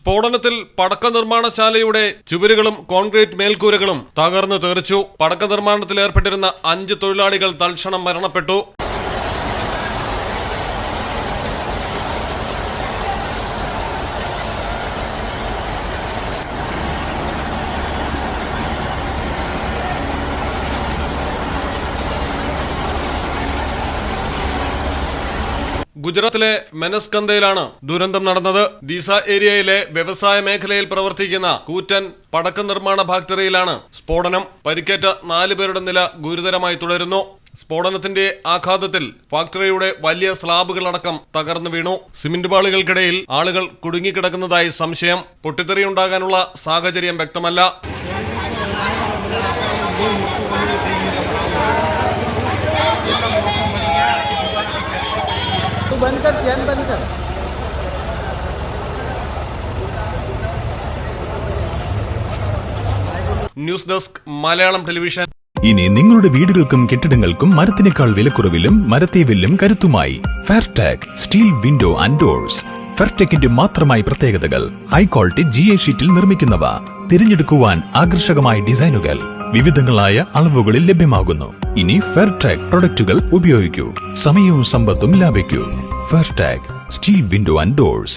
സ്ഫോടനത്തിൽ പടക്ക നിർമ്മാണശാലയുടെ ചുവരുകളും കോൺക്രീറ്റ് മേൽക്കൂരകളും തകർന്നു തെറിച്ചു. പടക്ക നിർമ്മാണത്തിൽ ഏർപ്പെട്ടിരുന്ന അഞ്ച് തൊഴിലാളികൾ തൽക്ഷണം മരണപ്പെട്ടു. ഗുജറാത്തിലെ മെനസ്കന്തയിലാണ് ദുരന്തം നടന്നത്. ദീസ ഏരിയയിലെ വ്യവസായ മേഖലയിൽ പ്രവർത്തിക്കുന്ന കൂറ്റൻ പടക്ക നിർമ്മാണ ഫാക്ടറിയിലാണ് സ്ഫോടനം. പരിക്കേറ്റ നാലു പേരുടെ നില ഗുരുതരമായി തുടരുന്നു. സ്ഫോടനത്തിന്റെ ആഘാതത്തിൽ ഫാക്ടറിയുടെ വലിയ സ്ലാബുകളടക്കം തകർന്നു വീണു. സിമന്റ് പാളികൾക്കിടയിൽ ആളുകൾ കുടുങ്ങിക്കിടക്കുന്നതായി സംശയം. പൊട്ടിത്തെറിയുണ്ടാകാനുള്ള സാഹചര്യം വ്യക്തമല്ല. बंद कर चैन बंद कर ന്യൂസ് ഡെസ്ക് മലയാളം ടെലിവിഷൻ ഇനി നിങ്ങളുടെ വീടുകൾക്കും കെട്ടിടങ്ങൾക്കും മരത്തിനേക്കാൾ വിലക്കുറവിലും മരത്തെ വില്ലും കരുത്തുമായി Fairtag steel window and doors ഫെയർടെക്കിന്റെ മാത്രമായി പ്രത്യേകതകൾ ഹൈ ക്വാളിറ്റി ജി എ ഷീറ്റിൽ നിർമ്മിക്കുന്നവ തിരഞ്ഞെടുക്കുവാൻ ആകർഷകമായ ഡിസൈനുകൾ വിവിധങ്ങളായ അളവുകളിൽ ലഭ്യമാകുന്നു ഇനി ഫെയർടാഗ് പ്രൊഡക്റ്റുകൾ ഉപയോഗിക്കൂ സമയവും സമ്പത്തും ലാഭിക്കൂ Fairtech steel window and doors